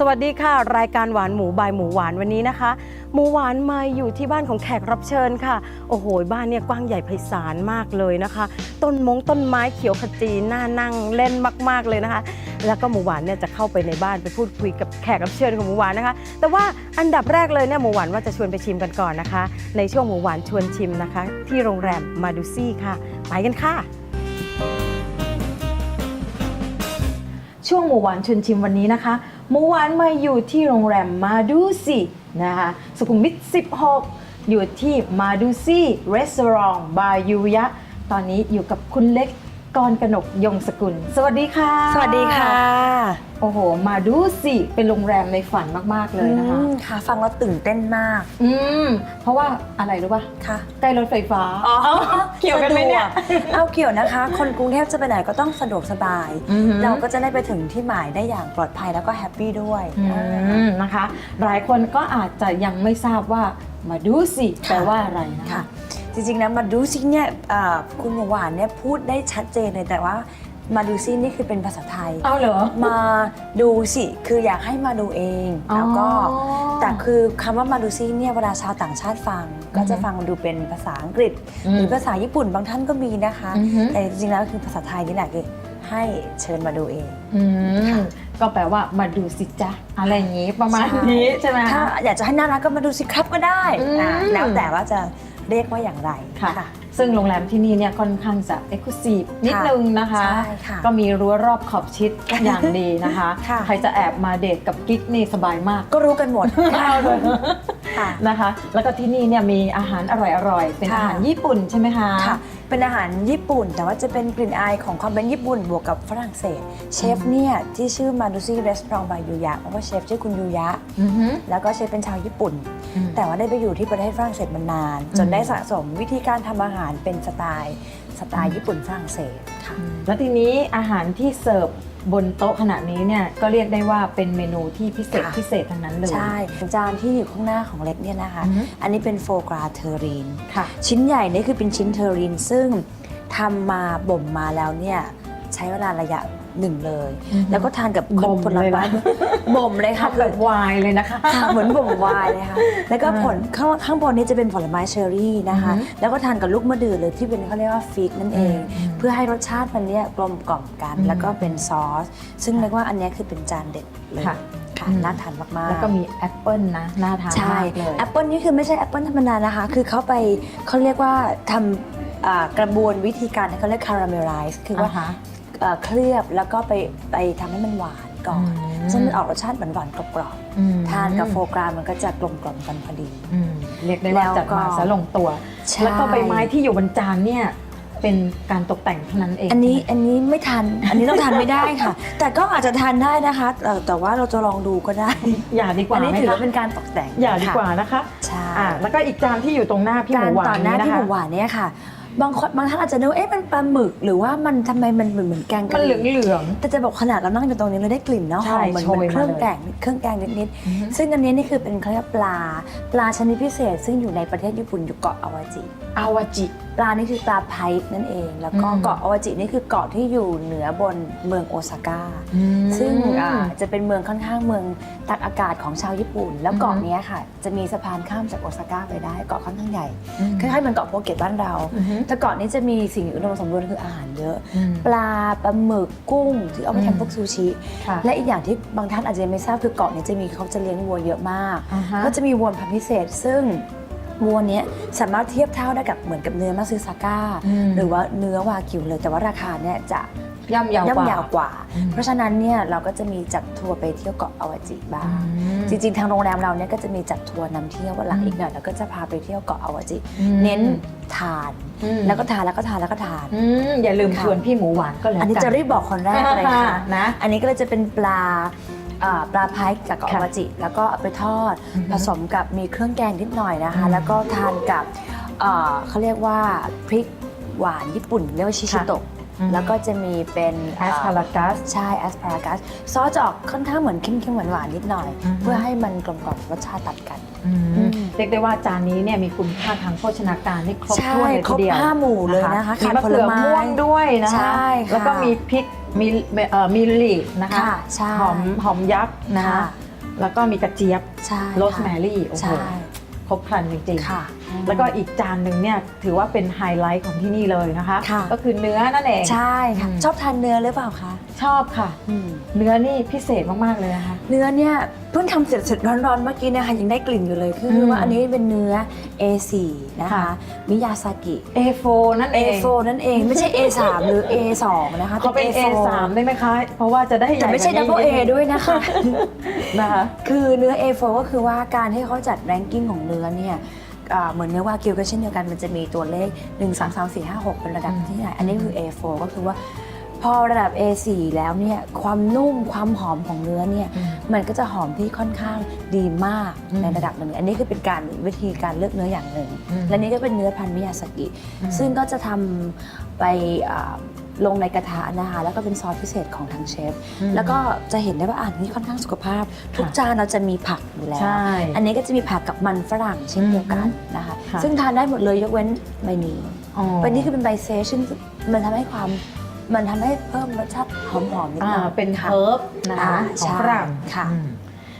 สวัสดีค่ะ รายการหวานหมูบายหมูหวานวันนี้นะคะ หมูหวานมาอยู่ที่บ้านของแขกรับเชิญค่ะ โอ้โห บ้านเนี่ยกว้างใหญ่ไพศาลมากเลยนะคะ ต้นมงต้นไม้เขียวขจีน่านั่งเล่นมาก ๆเลยนะคะ แล้วก็หมูหวานเนี่ยจะเข้าไปในบ้านไปพูดคุยกับแขกรับเชิญของหมูหวานนะคะ แต่ว่าอันดับแรกเลยเนี่ยหมูหวานว่าจะชวนไปชิมกันก่อนนะคะ ในช่วงหมูหวานชวนชิมนะคะ ที่โรงแรมมาดูซี่ค่ะ ไปกันค่ะ ช่วงหมูหวานชวนชิมวันนี้นะคะ หมูหวานมาอยู่ที่โรงแรมมาดูซี่นะคะสุขุมวิท 16 อยู่ที่มาดูซี่รีสอร์ทบายยูยะ ตอนนี้อยู่กับคุณเล็ก กรกนกยงสกุล สวัสดีค่ะ สวัสดีค่ะ โอ้โห มาดูซี่เป็นโรงแรมในฝันมาก ๆ เลยนะคะอืมค่ะ ฟังแล้วตื่นเต้นมาก อืม เพราะว่าอะไรรู้ป่ะค่ะใกล้รถไฟฟ้าเกี่ยวกันไหมเนี่ยสะดวกเอาเกี่ยวนะคะ คนกรุงเทพจะไปไหนก็ต้องสะดวกสบายอือหือเราก็จะได้ไปถึงที่หมายได้อย่างปลอดภัยแล้วก็แฮปปี้ด้วยอือ่ามนะคะ หลายคนก็อาจจะยังไม่ทราบว่ามาดูสิแปลว่าอะไรนะค่ะคะ จริงๆนะมาดูซิเนี่ยอ่าคุณหมูหวานเนี่ยพูดได้ชัดเจนเลยแต่ว่ามาดูซินี่คือเป็นภาษาไทย เอาเหรอ มาดูสิคืออยากให้มาดูเองแล้วก็อ๋อแต่คือคำว่ามาดูซิเนี่ยเวลาชาวต่างชาติฟัง ก็จะฟังดูเป็นภาษาอังกฤษ อืมหรือภาษาญี่ปุ่นบางท่านก็มีนะคะ อือฮึ แต่จริงๆแล้วคือภาษาไทยนี่แหละคือให้เชิญมาดูเอง อืมค่ะก็แปลว่ามาดูสิจ๊ะอะไรอย่างนี้ประมาณนี้ใช่ไหมถ้าคะ อยากจะให้น่ารักก็มาดูสิครับก็ได้อืม อ่าแล้วแต่ว่าจะ เรียกว่าอย่างไรค่ะ ซึ่งโรงแรมที่นี่เนี่ยค่อนข้างจะเอกลุศินิดนึงนะคะ ใช่ค่ะก็มีรั้วรอบขอบชิดอย่างดีนะคะ ค่ะ ใครจะแอบมาเดทกับกิ๊กนี่สบายมาก ก็รู้กันหมดเอาเลยค่ะ นะคะ แล้วก็ที่นี่เนี่ยมีอาหารอร่อยๆ เป็นค่ะอาหารญี่ปุ่นใช่ไหมคะ ค่ะ เป็นอาหารญี่ปุ่น แต่ว่าจะเป็นกลิ่นอายของความเป็นญี่ปุ่นบวกกับฝรั่งเศส เชฟเนี่ยที่ชื่อมาดูซี่รีสอร์ทบายยูยะเพราะว่าเชฟชื่อคุณยูยะอือหือแล้วก็เชฟเป็นชาวญี่ปุ่นอืมแต่ว่าได้ไปอยู่ที่ประเทศฝรั่งเศสมานาน จนได้สะสมวิธีการทำอาหารเป็นสไตล์ สไตล์ญี่ปุ่นฝรั่งเศสค่ะ แล้วทีนี้อาหารที่เสิร์ฟบนโต๊ะขณะนี้เนี่ยก็เรียกได้ว่าเป็นเมนูที่พิเศษค่ะ พิเศษทั้งนั้นเลย ใช่จานที่อยู่ข้างหน้าของเล็กเนี่ยนะคะ อือฮึ อันนี้เป็นโฟกราเทอรีน ค่ะ ชิ้นใหญ่นี่คือเป็นชิ้นเทอรินซึ่งทำมาบ่มมาแล้วเนี่ยใช้เวลาระยะ หนึ่งเลยอือฮึแล้วก็ทานกับบ่มผลไม้เลยนะบ่มเลยค่ะทำแบบวายเลยนะคะค่ะเหมือนบ่มไวายเลยค่ะแล้วก็อ่าผลข้างข้างบนนี้จะเป็นผลไม้เชอร์รี่นะคะอือฮึแล้วก็ทานกับลูกมะดือเลยที่เป็นเขาเรียกว่าฟิกนั่นเองอืมเพื่อให้รสชาติมันเนี่ยกลมกล่อมกันอืมแล้วก็เป็นซอส ซึ่งเรียกว่าอันเนี้ยคือเป็นจานเด็ดเลยค่ะค่ะอืมน่าทานมากๆ แล้วก็มีแอปเปิลนะ น่าทานใช่มากเลยแอปเปิลนี่คือไม่ใช่แอปเปิลธรรมดานะคะ คือเขาไปเขาเรียกว่าทำอ่ากระบวนวิธีการเขาเรียกคาราเมลไลซ์คือว่าอ่าฮะ เอ่อเคลือบแล้วก็ไปไปทำให้มันหวานก่อนอืมซึ่งมันออกรสชาติหวานๆกรอบอืมๆทานกับโฟกรามันก็จะกลมกล่อมกันพอดี อืมเรียกได้ว่าแล้วจัดมาก็ซะลงตัว ใช่แล้วก็ใบไม้ที่อยู่บนจานเนี่ยเป็นการตกแต่งเท่านั้นเองอันนี้อันนี้ไม่ทันอันนี้ต้องทานไม่ได้ค่ะ แต่ก็อาจจะทานได้นะคะแต่แต่ว่าเราจะลองดูก็ได้อย่าดีกว่าอันนี้ไหมถือคะว่าเป็นการตกแต่งอย่าดีค่ะกว่านะคะ ใช่ อ่าแล้วก็อีกจานที่อยู่ตรงหน้าพี่หกามูรหวาต่อนหน้านี่นะที่หคะ มูหวานเนี่ยค่ะ บางคนบางท่านอาจจะนึกว่าเอ๊ะมันปลาหมึกหรือว่ามันทำไมมันเหมือนเหมือนแกงมักะนหเหลืรี่องเหลือง แต่จะบอกขนาดเรานั่งอยู่ตรงนี้เราได้กลิ่นเนาะหใช่อมเหมือนโชเหมืยอนเครื่องมาเลยแกงเครื่องแกงนิดอือฮึ ๆซึ่งอันนี้นี่คือเป็นเขาเรียกว่าปลา ปลาชนิดพิเศษ ซึ่งอยู่ในประเทศญี่ปุ่นอยู่เกาะอาวาจิ อาวาจิ ปลานี่คือปลาไพร์นั่นเอง แล้วก็อืม เกาะอาวาจินี่คือเกาะที่อยู่เหนือบนเมืองโอซาก้าซึ่งอ่าจะเป็นเมืองค่อนข้างเมืองตักอากาศของชาวญี่ปุ่น แล้วเกาะอือฮึ เนี้ยค่ะ จะมีสะพานข้ามจากโอซาก้าไปได้เกาะค่อนข้างใหญ่อืมคล้ายๆเหมือนเกาะโปเกตบ้านเราอือฮึแต่เกาะนี้จะมีสิ่งอุดมสมบูรณ์คืออาหารเยอะ อืม ปลาปลาหมึกกุ้งที่เอาไปอืม ทำพวกซูชิ ค่ะและอีกอย่างที่บางท่านอาจจะยังไม่ทราบคือเกาะนี้จะมีเขาจะเลี้ยงวัวเยอะมาก อ่าฮะ ก็จะมีวัวพันธุ์พิเศษ ซึ่ง วัวเนี้ยสามารถเทียบเท่าได้กับเหมือนกับเนื้อมาซึซาก้าอืมหรือว่าเนื้อวากิวเลย แต่ว่าราคาเนี่ยจะย่ำยาวกย่ำว่ายาวกว่าอืมเพราะฉะนั้นเนี่ยเราก็จะมีจัดทัวร์ไปเที่ยวเกาะอาวาจิบ้างอืมจริงๆ ทางโรงแรมเราเนี่ยก็จะมีจัดทัวร์นำเที่ยววันหลังอืมอีกหน่อยเราก็จะพาไปเที่ยวเกาะอาวาจิอืมเน้นทานอืมแล้วก็ทานแล้วก็ทานแล้วก็ทานอืมอย่าลืมค่ะชวนพี่หมูหวานก็แล้วอันนี้กันจะรีบบอกคนแรกเลยค่ะนะ อันนี้ก็เลยจะเป็นปลา อ่าปลาพายจากเกาะค่ะอาวาจิ แล้วก็เอาไปทอด อือฮึผสมกับมีเครื่องแกงนิดหน่อยนะคะ อืมแล้วก็ทานกับอ่าเขาเรียกว่าพริกหวานญี่ปุ่น เรียกว่าชิชิโตะอืม แล้วก็จะมีเป็นแอสพารากัส ใช่แอสพารากัสซอสจะออกค่อนข้างเหมือนเค็มๆหวานๆนิดหน่อย อือฮึ เพื่อให้มันกลมกล่อมรสชาติตัดกัน อืมอืมเรียกได้ว่าจานนี้เนี่ยมีคุณค่าทางโภชนาการที่ครบใช่ถ้วนเลยครทีบเดียวห้าหมู่เลยนะคะมีขาดมะผลเขือไม้ม่วงด้วยนะคะ ใช่ค่ะแล้วก็มีพริก มีเอ่อมีลีกนะคะค่ะใช่หอมหอมยักษ์นะคะค่ะ แล้วก็มีกระเจี๊ยบใช่โรสค่ะแมรี่โอ้โหใช่ครบครันจริงๆ ค่ะ แล้วก็อีกจานหนึ่งเนี่ยถือว่าเป็นไฮไลท์ของที่นี่เลยนะคะ ค่ะ ก็คือเนื้อนั่นเองใช่ค่ะอืมชอบทานเนื้อหรือเปล่าคะ ชอบค่ะ เนื้อนี่พิเศษมากๆเลยนะคะ เนื้อเนี่ยเพิ่งทำเสร็จเสร็จร้อนๆเมื่อกี้เนี่ยค่ะยังได้กลิ่นอยู่เลยคืออม ว่าอันนี้เป็นเนื้อ A4 นะคะค่ะมิยาซากิ A4 นั่นเอง A4 นั่นเอง ไม่ใช่ A3 หรือ A2 นะคะเขาเป็น A3 ได้ไหมคะ เพราะว่าจะได้ใหญ่แต่ไม่ใช่ กว่า double A นี้ด้วยนะคะ นะคะ คือเนื้อ A4 ก็คือว่าการที่เขาจัดแรงกิ้งของเนื้อเนี่ย อ่าเหมือนเนื้อวากิวก็เช่นเดียวกันมันจะมีตัวเลข1 2 3 4 5 6 เป็นระดับอืมที่ไหน อันนี้คือ A4 ก็คือว่า พอระดับ A4 แล้วเนี่ยความนุ่มความหอมของเนื้อเนี่ยมันก็จะหอมที่ค่อนข้างดีมากอืมในระดับหนึ่ง อันนี้คือเป็นการวิธีการเลือกเนื้ออย่างหนึ่งอืมและนี่ก็เป็นเนื้อพันธุ์มิยาสกิอืมซึ่งก็จะทำไปอ่า ลงในกระทะนะคะแล้วก็เป็นซอสพิเศษของทางเชฟอืมแล้วก็จะเห็นได้ว่าอ่านนี้ค่อนข้างสุขภาพ ทุกค่ะจานเราจะมีผักอยู่แล้ว ใช่อันนี้ก็จะมีผักกับมันฝรั่งเช่นเดียวกันนะคะ ค่ะ ซึ่งทานได้หมดเลยยกเว้นใบนี้อ๋อ ใบนี้คือเป็นใบเซซึ่งมันทำให้ความมันทำให้เพิ่มรสชาติหอมๆนิดหน่อ่าอย เป็นค่ะเฮิร์บนะอ่าคะของใช่ฝรั่งค่ะ อืม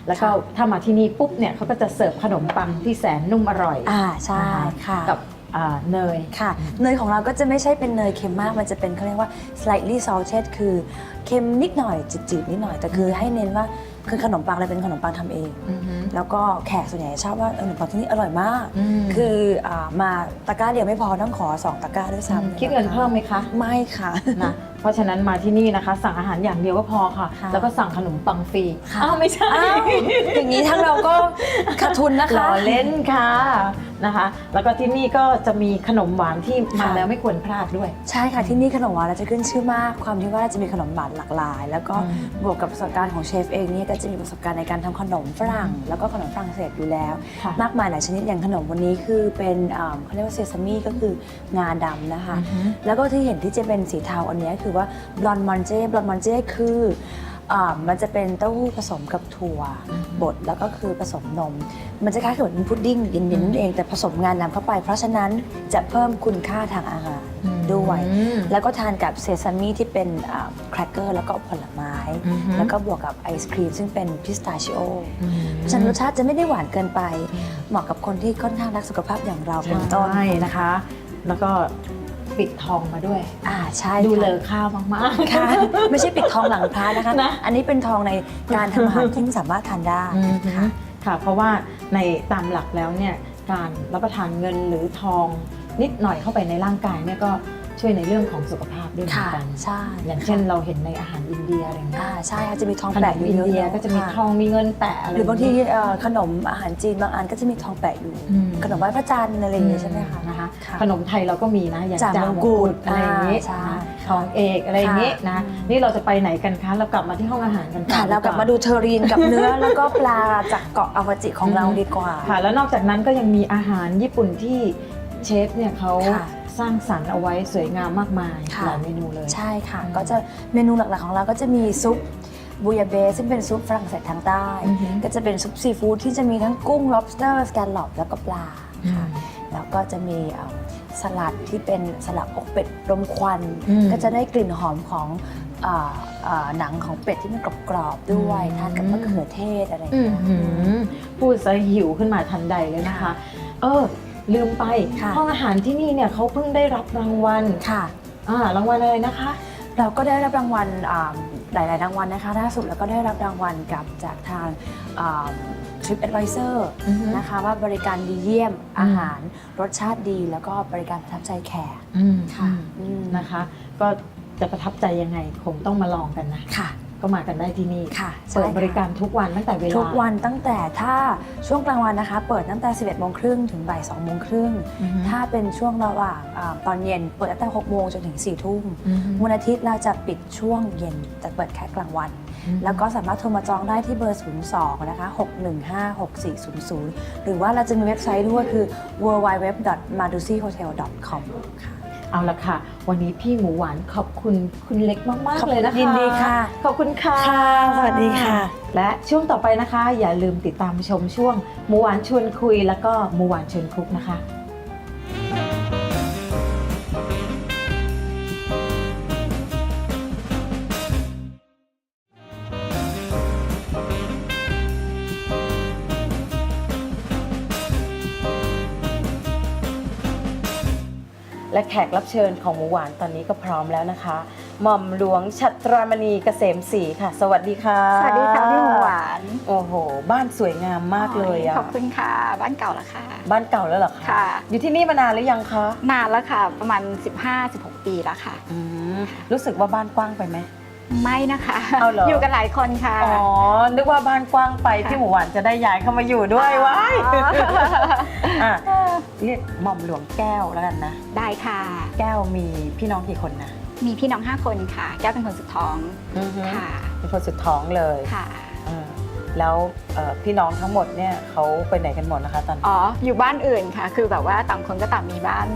แล้วก็ถ้ามาที่นี่ปุ๊บเนี่ยเขาก็จะเสิร์ฟขนมปังที่แสนนุ่มอร่อยอ่าใช่ค่ะ กับ อ่าเนย ค่ะ เนยของเราก็จะไม่ใช่เป็นเนยเค็มมาก มันจะเป็นเขาเรียกว่า slightly salted คือเค็มนิดหน่อยจืดๆนิดหน่อย แต่คือให้เน้นว่าคือขนมปังเราเป็นขนมปังทำเอง แล้วก็แขกส่วนใหญ่ชอบว่าเออขนมปังที่นี่อร่อยมากมคืออามาตะกร้าเดียวไม่พอต้องขอ2ตะกร้าด้วยซ้ำคิดเงินเพิ่มไหมคะ ไม่ค่ะ นะเพราะฉะนั้นมาที่นี่นะคะ สั่งอาหารอย่างเดียวก็พอค่ะ ค่ะ แล้วก็สั่งขนมปังฟรีค่ะอ้าวไม่ใช่ อ้าวอย่างนี้ทั้งเราก็ขาดทุนนะล้คะ อเล่นค่ะนะคะ แล้วก็ที่นี่ก็จะมีขนมหวานที่มาค่ะ แล้วไม่ควรพลาดด้วย ใช่ค่ะที่นี่ขนมหวานเราจะขึ้นชื่อมาก ความที่ว่าจะมีขนมหวานหลากหลาย แล้วก็อืมบวกกับประสบการณ์ของเชฟเองเนี่ยก็จะมีประสบการณ์ในการทำขนมฝรั่ง แล้วก็ขนมฝรั่งเศสอยู่แล้ว ค่ะ มากมายหลายชนิดอย่างขนมวันนี้คือเป็นอ่าเขาเรียกว่าเซซามิก็คืองาดำนะคะอือฮึแล้วก็ที่เห็นที่จะเป็นสีเทาอันเนี้ยคือว่าบลอนมอนเจบลอนมอนเจคืออ่ามันจะเป็นเต้าหู้ผสมกับถั่วบดแล้วก็คือผสมนม มันจะคล้ายกับเหมือนพุดดิ้งเย็นๆนั่นเองแต่ผสมงานนำเข้าไป เพราะฉะนั้นจะเพิ่มคุณค่าทางอาหารด้วยอืมแล้วก็ทานกับเซซามิที่เป็นแครกเกอร์แล้วก็ผลไม้อือฮึแล้วก็บวกกับไอศครีมซึ่งเป็นพิสตาชิโออืมเพราะฉะนั้นรสชาติจะไม่ได้หวานเกินไป เหมาะกับคนที่ค่อนข้างรักสุขภาพอย่างเราเป็นต้นใช่นะคะ แล้วก็ ปิดทองมาด้วย อ่าใช่ดูค่ะเลอข้าวมากๆค่ะ ไม่ใช่ปิดทองหลังพระนะคะ นะ อันนี้เป็นทองในการทำอาหารที่สามารถทานได้อืมค่ะ ค่ะ เพราะว่าในตามหลักแล้วเนี่ยการรับประทานเงินหรือทองนิดหน่อยเข้าไปในร่างกายเนี่ยก็ ช่วยในเรื่องของสุขภาพด้วยเหมือค่ะนกันใช่อย่างเช่นเราเห็นในอาหารอินเดียอะไรอย่างเงี้ยอ่าใช่ค่ะจะมีทองขนแปะมอยู่อินเยอะเดียๆก็จะมีค่ทองมีเงินแปะอะไรหรือบางทีย่เยเอ่อขนมอาหารจีนบางอันก็จะมีทองแปะอยู่อืมขนมไหว้พระจันทร์อะไรอย่างเงี้ยใช่ไหมคะนะคะค่ะขนมไทยเราก็มีนะอย่างจ่าจ่ามงมกุกุฎฎอะไรอย่างงี้อ่าใช่นะทองเอกอะไรอย่างงี้ค่ะนะอืมนี่เราจะไปไหนกันคะเรากลับมาที่ห้องอาหารกันค่ะอนเรากลับมาดูเทอรีนกับเนื้อแล้วก็ปลาจากเกาะอาวาจิของเราดีกว่าค่ะแล้วนอกจากนั้นก็ยังมีอาหารญี่ปุ่นที่เชฟเนี่ยเขาค่ะ สร้างสรรค์เอาไว้สวยงามมากมายค่ะ หลายเมนูเลย ใช่ค่ะ ก็จะเมนูหลักๆของเราก็จะมีซุปบูยาเบสซึ่งเป็นซุปฝรั่งเศสทางใต้ อือฮึก็จะเป็นซุปซีฟู้ดที่จะมีทั้งกุ้ง lobster scallop แล้วก็ปลาค่ะ แล้วก็จะมีเอ่อสลัดที่เป็นสลัดอกเป็ดรมควัน อืมก็จะได้กลิ่นหอมของเอ่อเอ่อหนังของเป็ดที่มันกรอบๆด้วยอืม ทานกับมะเขือเทศอะไรอย่างอื้อเงี้ย หือพูดซะหิวขึ้นมาทันใดเลยนะคะ เออ ลืมไปค่ะ ห้องอาหารที่นี่เนี่ยเขาเพิ่งได้รับรางวัลค่ะ อ่ารางวัลอะไรนะคะ เราก็ได้รับรางวัลอ่าหลาย ๆ รางวัลนะคะล่าสุดเราก็ได้รับรางวัลกับจากทางทริปแอดไวเซอร์อือฮึ นะคะว่าบริการดีเยี่ยมอาหาร รสชาติดีแล้วก็บริการประทับใจแขก อืมค่ะ อืมนะคะ ก็จะประทับใจยังไงคงต้องมาลองกันนะ ค่ะ ก็มากันได้ที่นี่ค่ะเปิดใช่ค่ะบริการทุกวันตั้งแต่เวลาทุกวันตั้งแต่ถ้าช่วงกลางวันนะคะ เปิดตั้งแต่ 11โมงครึ่งถึงบ่าย2โมงครึ่งอือฮึถ้าเป็นช่วงระหว่างอาตอนเย็นเปิดตั้งแต่6โมงจนถึง4ทุ่มอือฮึวันอาทิตย์เราจะปิดช่วงเย็นแต่เปิดแค่กลางวัน แล้วก็สามารถโทรมาจองได้ที่เบอร์ 02 นะคะ 615-6400 หรือว่าเราจะมีเว็บไซต์ด้วยคือ www.madusihotel.com ค่ะ เอาละค่ะ วันนี้พี่หมูหวานขอบคุณคุณเล็กมากขอบๆเลยนะคะยินดีค่ะ ขอบคุณค่ะ ค่ะ สวัสดีค่ะ และช่วงต่อไปนะคะ อย่าลืมติดตามชมช่วงหมูหวานชวนคุย แล้วก็หมูหวานชวนคุกนะคะ และแขกรับเชิญของหมูหวานตอนนี้ก็พร้อมแล้วนะคะ หม่อมหลวงชัตรามณีเกษมศรีค่ะ สวัสดีค่ะสวัสดีค่ะพี่หมูหวานโอ้โห บ้านสวยงามมากเลยอะขอบคุณค่ะ บ้านเก่าแล้วค่ะ บ้านเก่าแล้วเหรอคะค่ะ อยู่ที่นี่มานานหรือยังคะนานแล้วค่ะ ประมาณ 15-16 ปีแล้วค่ะอืมรู้สึกว่าบ้านกว้างไปไหม ไม่นะคะ เอาเหรออยู่กันหลายคนค่ะ อ๋อ นึกว่าบ้านกว้างไปค่ะพี่หมูหวานจะได้ย้ายเข้ามาอยู่ด้วยว้ายอ๋ออะเรียกหม่อมหลวงแก้วแล้วกันนะ ได้ค่ะ แก้วมีพี่น้องกี่คนนะมีพี่น้อง 5 คนค่ะ แก้วเป็นคนสุดท้องอือฮึค่ะเป็นคนสุดท้องเลยค่ะ อืมแล้วเอ่อพี่น้องทั้งหมดเนี่ยเขาไปไหนกันหมดนะคะตอนนี้อ๋อ อยู่บ้านอื่นค่ะ คือแบบว่าต่างคนก็ต่างมีบ้าน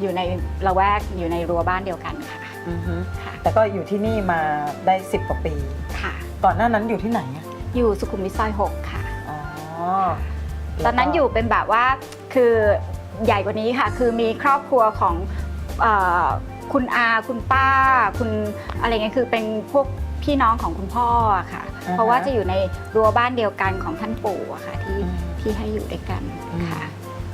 อยู่ในละแวกอยู่ในรั้วบ้านเดียวกันค่ะ อือฮึค่ะ แต่ก็อยู่ที่นี่มาได้10กว่าปี ค่ะ ก่อนหน้านั้นอยู่ที่ไหนอะอยู่สุขุมวิทซอย6ค่ะ อ๋อตอนนั้นอยู่เป็นแบบว่าคือใหญ่กว่านี้ค่ะ คือมีครอบครัวของเออคุณอาคุณป้า คุณอะไรเงี้ยคือเป็นพวกพี่น้องของคุณพ่ออะค่ะอ่าฮะเพราะว่าจะอยู่ในรั้วบ้านเดียวกันของท่านปู่อะค่ะที่อืมที่ให้อยู่ด้วยกันอืมค่ะ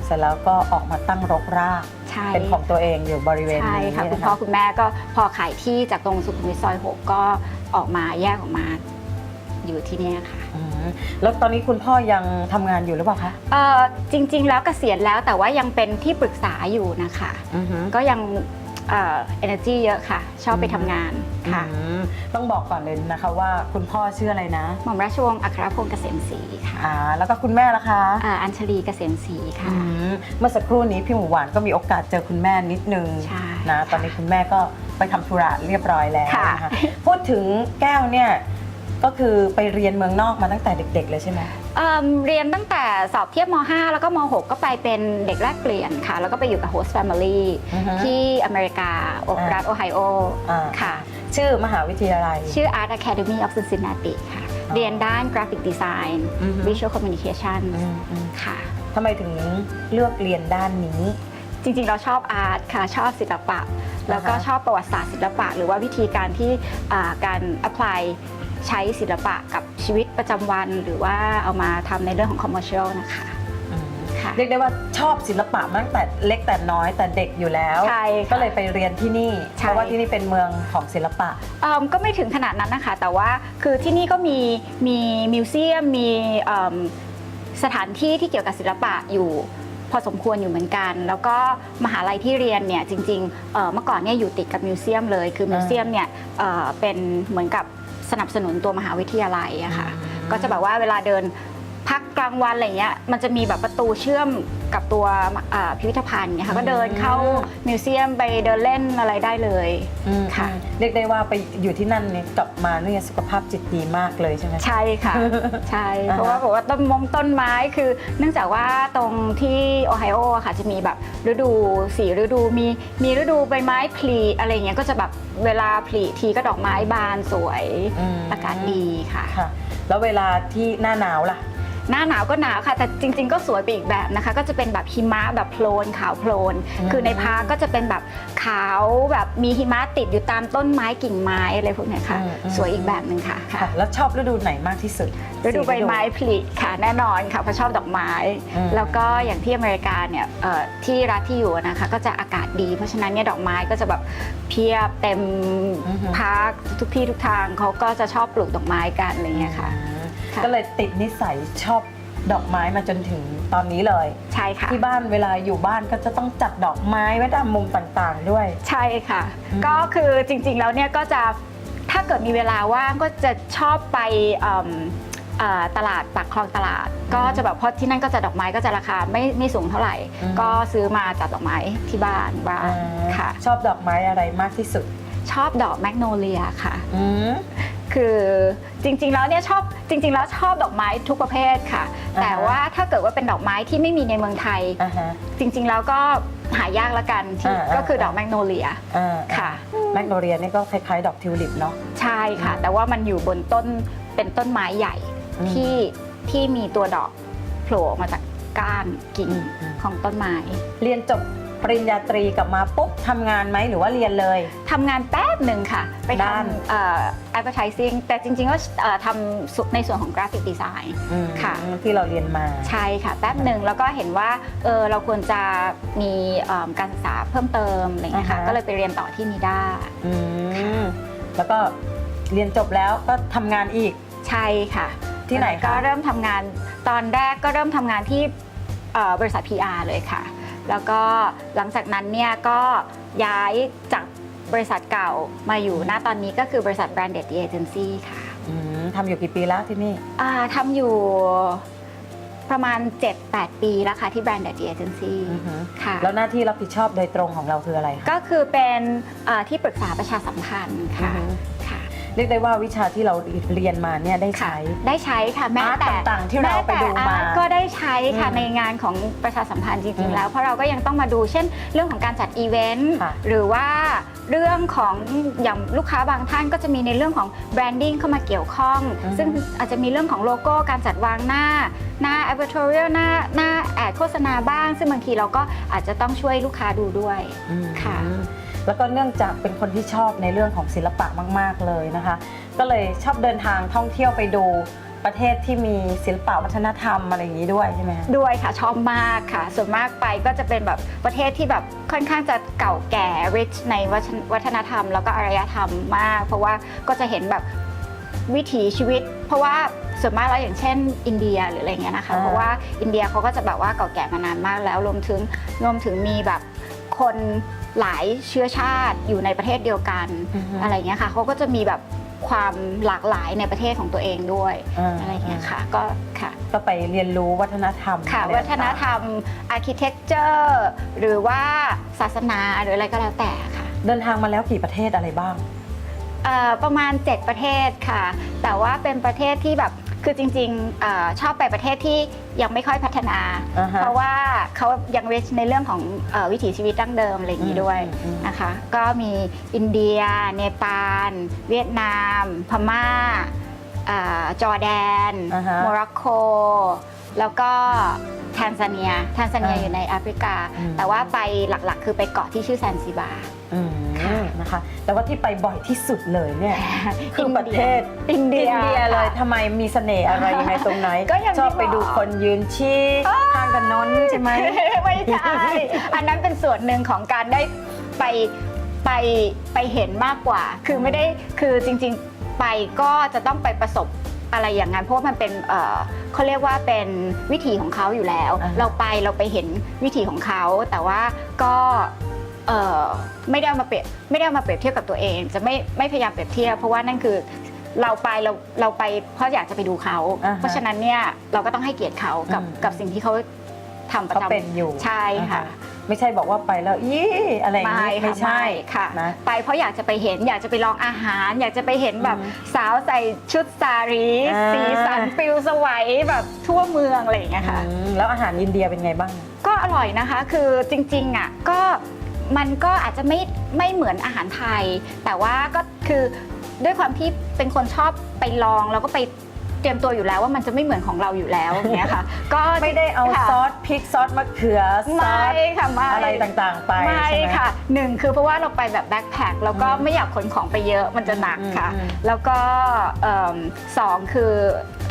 เสร็จแล้วก็ออกมาตั้งรกราก ใช่ เป็นของตัวเองอยู่บริเวณใช่นี้ค่ะนะคุณพ่อคุณแม่ก็พอขายที่จากตรงสุขุมวิทซอยหกก็ออกมาแยกออกมาอยู่ที่เนี่ยค่ะ อืมแล้วตอนนี้คุณพ่อยังทำงานอยู่หรือเปล่าคะเอ่อจริงๆแล้วเกษียณแล้วแต่ว่ายังเป็นที่ปรึกษาอยู่นะคะอือฮึก็ยัง เอ่อ energy เยอะค่ะ ชอบไปทำงานค่ะ อืมต้องบอกก่อนเลยนะคะว่าคุณพ่อชื่ออะไรนะ หม่อมราชวงศ์อัครพงศ์เกษมศรีค่ะอ่า แล้วก็คุณแม่ล่ะคะอ่าอัญชลีเกษมศรีค่ะอืมเมื่อสักครู่นี้พี่หมูหวานก็มีโอกาสเจอคุณแม่นิดนึงใช่นะ ตอนนี้คุณแม่ก็ไปทำธุระเรียบร้อยแล้วค่ะ นะคะพูดถึงแก้วเนี่ยก็คือไปเรียนเมืองนอกมาตั้งแต่เด็ก ๆ เลยใช่ไหม เอิ่มเรียนตั้งแต่สอบเทียบม .5 แล้วก็ม .6 ก็ไปเป็นเด็กแลกเปลี่ยนค่ะ แล้วก็ไปอยู่กับ host family อือฮึที่อเมริกาอ่ารัฐโอไฮโออ่าค่ะ ชื่อมหาวิทยาลัย ชื่อ Art Academy of Cincinnati ค่ะ อ๋อเรียนด้าน graphic design อือฮึ visual communication อืมอืมค่ะ ทำไมถึงเลือกเรียนด้านนี้ จริงๆ เราชอบอาร์ตค่ะ ชอบศิลปะ แล้วก็อ่าฮะชอบประวัติศาสตร์ศิลปะ หรือว่าวิธีการที่อ่าการ apply ใช้ศิลปะกับชีวิตประจำวัน หรือว่าเอามาทำในเรื่องของ commercial นะคะอืมค่ะเรียกได้ว่าชอบศิลปะมาตั้งแต่เล็กแต่น้อยแต่เด็กอยู่แล้ว ใช่ค่ะ ก็เลยไปเรียนที่นี่ ใช่ เพราะว่าที่นี่เป็นเมืองของศิลปะ เอิ่มก็ไม่ถึงขนาดนั้นนะคะ แต่ว่าคือที่นี่ก็มีมีมิวเซียมมีเอิ่มสถานที่ที่เกี่ยวกับศิลปะอยู่พอสมควรอยู่เหมือนกัน แล้วก็มหาลัยที่เรียนเนี่ยจริงๆเอ่อเมื่อก่อนเนี่ยอยู่ติดกับมิวเซียมเลย คือมิวเซียมเนี่ยเอ่อเป็นเหมือนกับ สนับสนุนตัวมหาวิทยาลัยอะค่ะอืมก็จะแบบว่าเวลาเดิน พักกลางวันอะไรเงี้ยมันจะมีแบบประตูเชื่อมกับตัวเอ่อพิพิธภัณฑ์เนี่ยค่ะก็เดินเข้ามิวเซียมไปเดินเล่นอะไรได้เลยอืมค่ะ เรียกได้ว่าไปอยู่ที่นั่นเนี่ยกลับมาเนี่ยสุขภาพจิตดีมากเลยใช่ไหม ใช่ค่ะ ใช่อ่าฮะเพราะว่าบอกว่าต้นมงต้นไม้คือ เนื่องจากว่าตรงที่โอไฮโออะค่ะ จะมีแบบฤดูสีฤดูมีมีฤดูใบไม้ผลิอะไรเงี้ยก็จะแบบเวลาผลิทีก็ดอกไม้บานสวยมอากาศดีค่ะ ค่ะ แล้วเวลาที่หน้าหนาวล่ะ หน้าหนาวก็หนาวค่ะ แต่จริง ๆ ก็สวยไปอีกแบบนะคะ ก็จะเป็นแบบหิมะแบบโพลนขาวโพลนอืมคือในพาร์คก็จะเป็นแบบขาวแบบมีหิมะติดอยู่ตามต้นไม้กิ่งไม้อะไรพวกเนี้ยค่ะ อืมอืม สวยอีกแบบหนึ่งค่ะค่ะ แล้วชอบฤดูไหนมากที่สุด ฤดูใบไม้ผลิค่ะแน่นอนค่ะเพราะชอบดอกไม้ อืม แล้วก็อย่างที่อเมริกาเนี่ยเอ่อที่รัฐที่อยู่นะคะก็จะอากาศดี เพราะฉะนั้นเนี่ยดอกไม้ก็จะแบบเพียบเต็มอือฮึ พาร์คทุกที่ทุกทางเขาก็จะชอบปลูกดอกไม้กันอะไรเงี้ยค่ะ อืมค่ะ ก็เลยติดนิสัยชอบดอกไม้มาจนถึงตอนนี้เลย ใช่ค่ะ ที่บ้านเวลาอยู่บ้านก็จะต้องจัดดอกไม้ไว้ตามมุมต่างๆ ด้วย ใช่ค่ะอืมก็คือจริงๆแล้วเนี่ยก็จะถ้าเกิดมีเวลาว่างก็จะชอบไปเอิ่มเอ่อตลาดปากคลองตลาด ก็จะแบบเพราะที่นั่นก็จะดอกไม้ก็จะราคาไม่ไม่สูงเท่าไหร่ ก็ซื้อมาจัดดอกไมที่บ้านบ้างค่ะ ชอบดอกไม้อะไรมากที่สุด ชอบดอกแมกโนเลียค่ะ อืม คือจริงๆแล้วเนี่ยชอบจริง ๆ แล้วชอบดอกไม้ทุกประเภทค่ะ อ่าฮะ แต่ว่าถ้าเกิดว่าเป็นดอกไม้ที่ไม่มีในเมืองไทย อ่าฮะ จริง ๆ แล้วก็หายากละกันที่อ่าๆ ก็คือดอกแมกโนเลียอ่าค่ะ แมกโนเรียนี่ก็คล้ายๆ ดอกทิวลิปเนาะ ใช่ค่ะ แต่ว่ามันอยู่บนต้นเป็นต้นไม้ใหญ่อืมที่ที่มีตัวดอกโผล่ออกมาจากก้านกิ่งอืมอืม ของต้นไม้ เรียนจบ ปริญญาตรีกลับมาปุ๊บทำงานไหมหรือว่าเรียนเลย ทำงานแป๊บหนึ่งค่ะ ไปด้านทำเอ่อ advertising แต่จริงๆก็เอ่อทำสุในส่วนของ graphic design อืมค่ะ ที่เราเรียนมา ใช่ค่ะ แป๊บหนึ่งแล้วก็เห็นว่าเออเราควรจะมีเอิ่มการศึกษาเพิ่มเติมอะไรอย่างเงี้ยค่ะอ่าฮะ ก็เลยไปเรียนต่อที่นิด้าอืมแล้วก็เรียนจบแล้วก็ทำงานอีกใช่ค่ะที่ไหนคะก็เริ่มทำงานตอนแรกก็เริ่มทำงานที่เอ่อบริษัท PR เลยค่ะ แล้วก็หลังจากนั้นเนี่ยก็ย้ายจากบริษัทเก่ามาอยู่หน้าตอนนี้ก็คือบริษัท Branded Agency ค่ะอืมทำอยู่กี่ปีแล้วที่นี่อ่าทำอยู่ประมาณ 7-8 ปีแล้วค่ะที่ Branded Agency อือฮึค่ะ แล้วหน้าที่รับผิดชอบโดยตรงของเราคืออะไรคะ ก็คือเป็นเอ่อที่ปรึกษาประชาสัมพันธ์ค่ะ อือฮึค่ะ เรียกได้ว่าวิชาที่เราเรียนมาเนี่ยได้ใช้ ได้ใช้ค่ะแม้อาร์ตแต่ต่างๆที่เราไปดูแแต่มาอาร์ตก็ได้ใช้ค่ะอืมในงานของประชาสัมพันธ์จอืริงมๆแล้ว เพราะเราก็ยังต้องมาดูเช่น เรื่องของการจัดอีเวนต์ค่ะหรือว่าเรื่องของอย่างลูกค้าบางท่านก็จะมีในเรื่องของแบรนดิ้งเข้ามาเกี่ยวข้อง อือฮึซึ่งอาจจะมีเรื่องของโลโก้การจัดวางหน้า หน้า advertorial หน้าหน้าแอดโฆษณาบ้าง ซึ่งบางทีเราก็อาจจะต้องช่วยลูกค้าดูด้วย อืมค่ะ แล้วก็เนื่องจากเป็นคนที่ชอบในเรื่องของศิลปะมาก ๆ เลยนะคะ ก็เลยชอบเดินทางท่องเที่ยวไปดูประเทศที่มีศิลปะวัฒนธรรมอะไรอย่างนี้ด้วยใช่ไหมคะด้วยค่ะชอบมากค่ะ ส่วนมากไปก็จะเป็นแบบประเทศที่แบบค่อนข้างจะเก่าแก่ rich ในวัฒนวัฒนธรรม แล้วก็อารยธรรมมาก เพราะว่าก็จะเห็นแบบ วิถีชีวิต เพราะว่าส่วนมากแล้วอย่างเช่น อินเดียหรืออะไรเงี้ยนะคะ อ่า เพราะว่าอินเดียเขาก็จะแบบว่าเก่าแก่มานานมากแล้วรวมถึงรวมถึงมีแบบคนหลายเชื้อชาติอยู่ในประเทศเดียวกันอือฮึอะไรเงี้ยค่ะเขาก็จะมีแบบความหลากหลายในประเทศของตัวเองด้วยอ่าอะไรเงี้ยค่ะก็ค่ะ ก็ไปเรียนรู้วัฒนธรรมค่ะอะไรวัฒนธรรม architecture หรือว่าศาสนาหรืออะไรก็แล้วแต่ค่ะเดินทางมาแล้วกี่ประเทศอะไรบ้าง เอ่อประมาณ 7 ประเทศค่ะ แต่ว่าเป็นประเทศที่แบบคือจริงๆเออชอบไปประเทศที่ยังไม่ค่อยพัฒนา อ่าฮะเพราะว่าเขายัง rich ในเรื่องของเออวิถีชีวิตดั้งเดิมอะไรอย่างนี้ด้วยอืมอืม นะคะ ก็มีอินเดีย เนปาล เวียดนาม พม่าเอ่อจอร์แดน อ่าฮะโมร็อกโก แล้วก็แทนซาเนียแทนซาเนียอ่าอยู่ในแอฟริกา อืม แต่ว่าไปหลักๆ คือไปเกาะที่ชื่อแซนซิบา อืมค่ะนะคะ แต่ว่าที่ไปบ่อยที่สุดเลยเนี่ย คือประเทศอินเดียอินเดียเลยค่ะทำไมมีเสน่ห์อะไรยังไงตรงไหนก็อย่างที่ชอบไปบอกดูคนยืนชี้ข้างถนนใช่ไหมไม่ใช่อันนั้นเป็นส่วนหนึ่งของการได้ไปไปไปเห็นมากกว่า คือไม่ได้คือจริง ๆไปก็จะต้องไปประสบอะไรอย่างนั้นเพราะว่ามันเป็นเอ่อเขาเรียกว่าเป็นวิถีของเขาอยู่แล้วอ่าฮะเราไปเราไปเห็นวิถีของเขา แต่ว่าก็ เอ่อไม่ได้เอามาเปรียบไม่ได้เอามาเปรียบเทียบกับตัวเอง จะไม่ไม่พยายามเปรียบเทียบเพราะว่านั่นคือเราไปเราเราไปเพราะอยากจะไปดูเขา อ่าฮะเพราะฉะนั้นเนี่ยเราก็ต้องให้เกียรติเขากับอืม กับสิ่งที่เขาทำประเขาจำเป็นอยู่ใช่ค่ะนไม่ใช่บอกว่าไปแล้วยี่อะไรอย่างไม่นี้ค่ะไม่ใช่ ไม่ค่ะนะไปเพราะอยากจะไปเห็นอยากจะไปลองอาหาร อยากจะไปเห็นแบบอืมสาวใส่ชุดสารี อ่า สีสันปลิวสวัยแบบทั่วเมืองอะไรอย่างเงี้ยค่ะ อืมแล้วอาหารอินเดียเป็นไงบ้าง ก็อร่อยนะคะคือจริงๆอะก็ มันก็อาจจะไม่ไม่เหมือนอาหารไทย แต่ว่าก็คือด้วยความที่เป็นคนชอบไปลองแล้วก็ไป เตรียมตัวอยู่แล้วว่ามันจะไม่เหมือนของเราอยู่แล้วอย่างเงี้ยค่ะก็ไม่ได้เอาค่ะ ซอสพริกซอสมะเขือซอไม่สค่ะไม่อะไรต่างๆ ไปไม่ใช่ไหม ค่ะหนึ่งคือเพราะว่าเราไปแบบแบ็คแพคแล้วก็อืมไม่อยากขนของไปเยอะมันจะหนักค่ะ อืมอืม แล้วก็เอิ่มสองคือ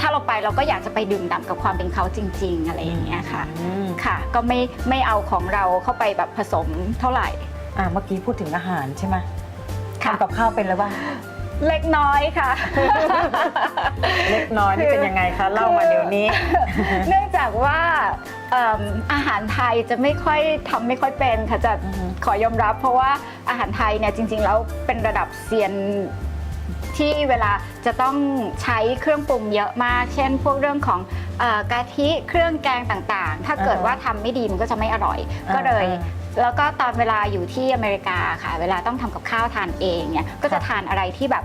ถ้าเราไปเราก็อยากจะไปดื่มด่ำกับความเป็นเขาจริง ๆ อะไรอย่างเงี้ยค่ะ อืมค่ะ ก็ไม่ไม่เอาของเราเข้าไปแบบผสมเท่าไหร่ อะเมื่อกี้พูดถึงอาหารใช่ไหมค่ะ ทำกับข้าวเป็นแล้วบ้าง เล็กน้อยค่ะ เล็กน้อยนี่เป็นยังไงคะเล่ามาเดี๋ยวนี้ เนื่องจากว่าเอิ่มอาหารไทยจะไม่ค่อยทำไม่ค่อยเป็นค่ะจะอือฮึขอยอมรับ เพราะว่าอาหารไทยเนี่ยจริง ๆ แล้วเป็นระดับเซียนที่เวลาจะต้องใช้เครื่องปรุงเยอะมาก เช่น พวกเรื่องของเออกะทิเครื่องแกงต่างๆ ถ้าเกิดอ่าฮะว่าทำไม่ดีมันก็จะไม่อร่อยอ่าก็เลยอ่าแล้วก็ตอนเวลาอยู่ที่อเมริกาค่ะ เวลาต้องทำกับข้าวทานเองเนี่ยก็จะค่ะทานอะไรที่แบบ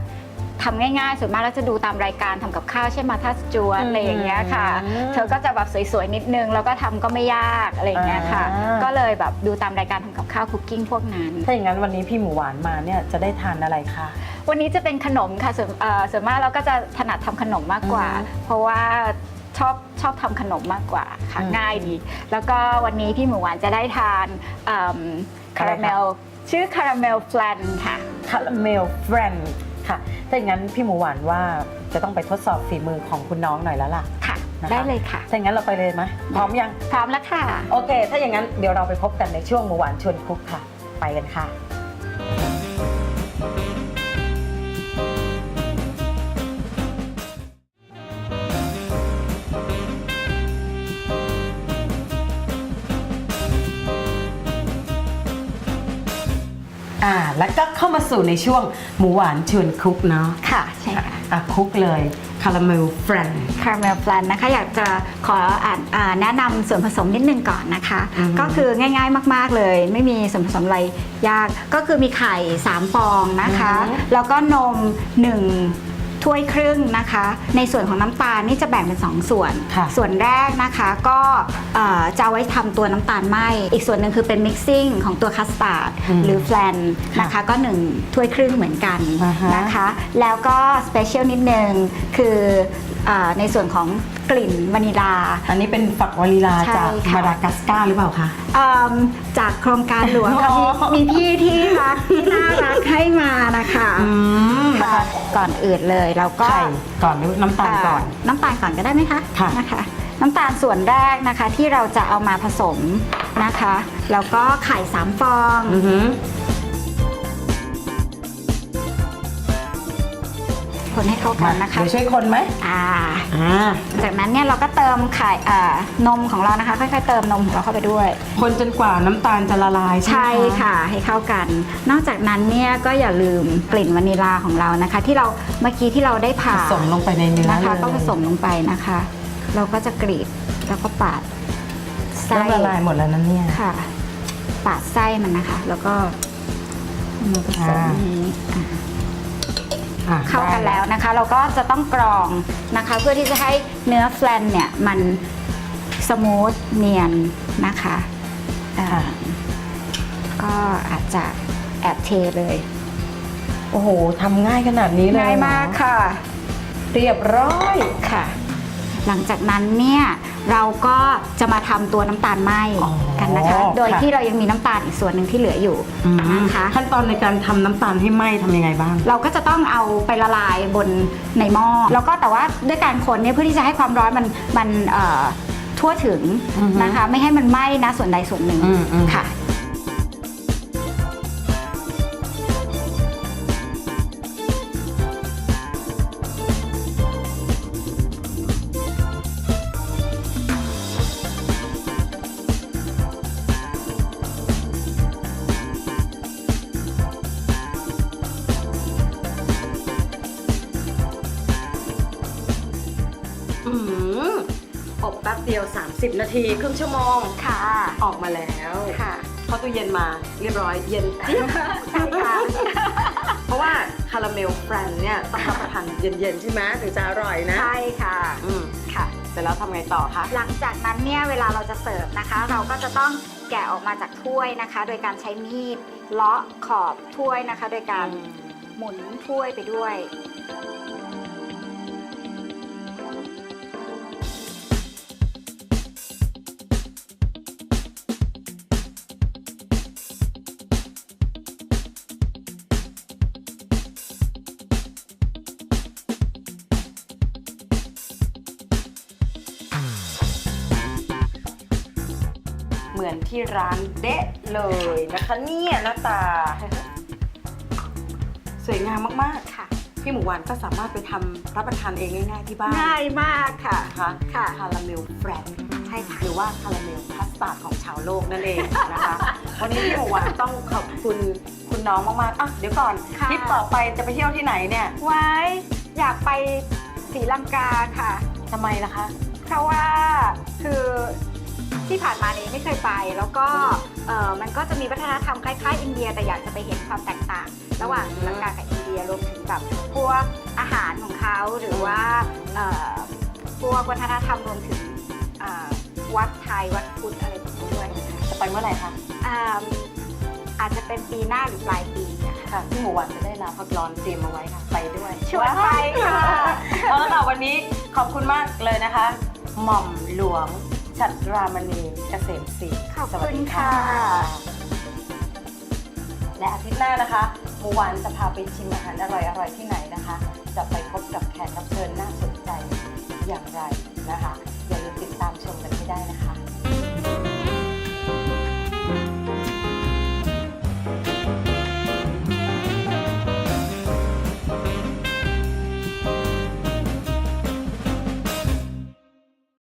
ทำง่ายๆส่วนมากแล้วจะดูตามรายการทำกับข้าวเช่นมาทัสจวตอะไรอย่างเงี้ยค่ะอืมเธอก็จะแบบสวยๆนิดนึง แล้วก็ทำก็ไม่ยากอะไรอย่างเงี้ยค่ะ อ่า ก็เลยแบบดูตามรายการทำกับข้าวคุกกิ้งพวกนั้น ถ้าอย่างนั้นวันนี้พี่หมูหวานมาเนี่ยจะได้ทานอะไรคะ วันนี้จะเป็นขนมค่ะส่วนเอ่อส่วนมากเราก็จะถนัดทำขนมมากกว่า อือฮึเพราะว่า ชอบชอบทำขนมมากกว่าค่ะอืมง่ายดี แล้วก็วันนี้พี่หมูหวานจะได้ทานคาราเมลชื่อคาราเมลแฟลนค่ะ คาราเมลแฟรนค่ะ ถ้าอย่างนั้นพี่หมูหวานว่าจะต้องไปทดสอบฝีมือของคุณน้องหน่อยแล้วล่ะ ค่ะ นะคะ ได้เลยค่ะ ถ้าอย่างนั้นเราไปเลยไหมพร้อมยัง พร้อมแล้วค่ะ โอเค ถ้าอย่างนั้นเดี๋ยวเราไปพบกันในช่วงหมูหวานชวนคุกค่ะ ไปกันค่ะ อ่าแล้วก็เข้ามาสู่ในช่วงหมูหวานชวนคุกเนาะค่ะใช่ค่ะ อะคุกเลยคาราเมลแฟรนคาราเมลแฟลนนะคะ อยากจะขออ่านอ่าแนะนำส่วนผสมนิดนึงก่อนนะคะ อือฮึก็คือง่ายๆมากๆเลย ไม่มีส่วนผสมอะไรยากก็คือมีไข่ 3 ฟองนะคะ แล้วก็นม 1 ถ้วยครึ่งนะคะ ในส่วนของน้ำตาลนี่จะแบ่งเป็น 2 ส่วน ค่ะส่วนแรกนะคะก็เอ่อจะเอาไว้ทำตัวน้ำตาลไหมอีกส่วนหนึ่งคือเป็นมิกซิ่งของตัวคัสตาร์ดอืมหรือแฟลนนะคะก็ 1 ถ้วยครึ่งเหมือนกันอ่าฮะนะคะ แล้วก็สเปเชียลนิดนึงคืออาในส่วนของ กลิ่นวานิลา อันนี้เป็นฝักวานิลาใช่จากค่ะ มาดากัสการ์หรือเปล่าคะอืมจากโครงการหลวงค่ะอ๋อ มีมีพี่ที่รักที่น่ารักให้มานะคะอืมนะค่ะคะก่อนอื่นเลยเราก็ไข่ก่อนหรือน้ำตาลก่อนน้ำตาลก่อนก็ได้ไหมคะค่ะ นะคะ น้ำตาลส่วนแรกนะคะที่เราจะเอามาผสมนะคะ แล้วก็ไข่สามฟอง อือหือ คนให้เข้ากันนะคะ เดี๋ยวช่วยคนไหมอ่า อ่า จากนั้นเนี่ยเราก็เติมไข่อ่านมของเรานะคะ ค่อยๆเติมนมของเราเข้าไปด้วย คนจนกว่าน้ำตาลจะละลายใช่ใช่ไหมค่ะให้เข้ากัน นอกจากนั้นเนี่ยก็อย่าลืมกลิ่นวานิลาของเรานะคะ ที่เราเมื่อกี้ที่เราได้ผผ่าสมลงไปในเนื้อนะคะ เลยก็ผสมลงไปนะคะ เราก็จะกรีดแล้วก็ปาดไส้เริ่มละลายหมดแล้วนั่นเนี่ย ค่ะ ปาดไส้มันนะคะ แล้วก็เอามาผสมอ่านี้อะ อะเข้ากันได้แล้วนะคะ เราก็จะต้องกรองนะคะ เพื่อที่จะให้เนื้อแฟลนเนี่ยมันสมูทเนียนนะคะอ่าค่ะ ก็อาจจะแอบเทเลยโอ้โหทำง่ายขนาดนี้เลยง่ายมากเหรอค่ะ เรียบร้อย ค่ะ หลังจากนั้นเนี่ยเราก็จะมาทำตัวน้ำตาลไหมอ๋อกันนะคะ โดยค่ะ ที่เรายังมีน้ำตาลอีกส่วนหนึ่งที่เหลืออยู่อืมนะคะ ขั้นตอนในการทำน้ำตาลให้ไหม้ทำยังไงบ้าง เราก็จะต้องเอาไปละลายบนในหม้อแล้วก็แต่ว่าด้วยการคนเนี่ยเพื่อที่จะให้ความร้อนมันมันเอ่อทั่วถึงอือฮึนะคะ ไม่ให้มันไหม้นะส่วนใดส่วนหนึ่งอืมอืม ค่ะ แป๊บเดียว 30 นาที ครึ่งชั่วโมง ค่ะ ออกมาแล้วค่ะเข้าตู้เย็นมาเรียบร้อยเย็นเจี๊ยบใช่ค่ะ เพราะว่าคาราเมลแฟรนเนี่ยต้องรับประทานเย็นๆ ใช่ไหมถึงจะอร่อยนะ ใช่ค่ะอืมค่ะ เสร็จแล้วทำไงต่อคะ หลังจากนั้นเนี่ยเวลาเราจะเสิร์ฟนะคะ เราก็จะต้องแกะออกมาจากถ้วยนะคะ โดยการใช้มีดเลาะขอบถ้วยนะคะ โดยการหมุนถ้วยไปด้วย มือนที่ร้านเดะเลยนะคะเนี่ยหน้าตา สวยงามมากค่ะๆพี่หมูหวานก็สามารถไปทำรับประทานเองง่ายๆที่บ้านง่ายมากค่ะนะคะค่ะคาราเมลแฟรนใช่ค่ะหรือว่าคาราเมลคัสตาร์ดของชาวโลกนั่นเองนะคะ วันนี้พี่หมูหวานต้องขอบคุณคุณน้องมากๆอะเดี๋ยวก่อนค่ะ ทริปต่อไปจะไปเที่ยวที่ไหนเนี่ยไว้อยากไปศรีลังกาค่ะ ทำไมล่ะคะ เพราะว่าคือ ที่ผ่านมานี้ไม่เคยไป แล้วก็เอ่อมันก็จะมีวัฒนธรรมคล้ายๆอินเดีย แต่อยากจะไปเห็นความแตกต่าง ระหว่างศรีลังกากับอินเดียรวมถึงแบบพวกอาหารของเขาหรือว่าเอ่อพวกวัฒนธรรมรวมถึงเอ่อวัดไทยวัดพุทธอะไรพวกนี้ด้วยนะคะจะไปเมื่อไหร่คะอ่าอาจจะเป็นปีหน้าหรือปลายปีนะคะ ค่ะพี่หมูหวานจะได้ลาพักร้อนเตรียมเอาไว้ค่ะ ไปด้วยชวนไปค่ะ เอาละค่ะวันนี้ขอบคุณมากเลยนะคะ หม่อมหลวง ชัดรามณีเกษมศรีขอบคุณสวัสดีค่ะ และอาทิตย์หน้านะคะหมูหวานจะพาไปชิมอาหารอร่อยๆที่ไหนนะคะ จะไปพบกับแขกรับเชิญน่าสนใจอย่างไรนะคะ อย่าลืมติดตามชมกันให้ได้นะคะ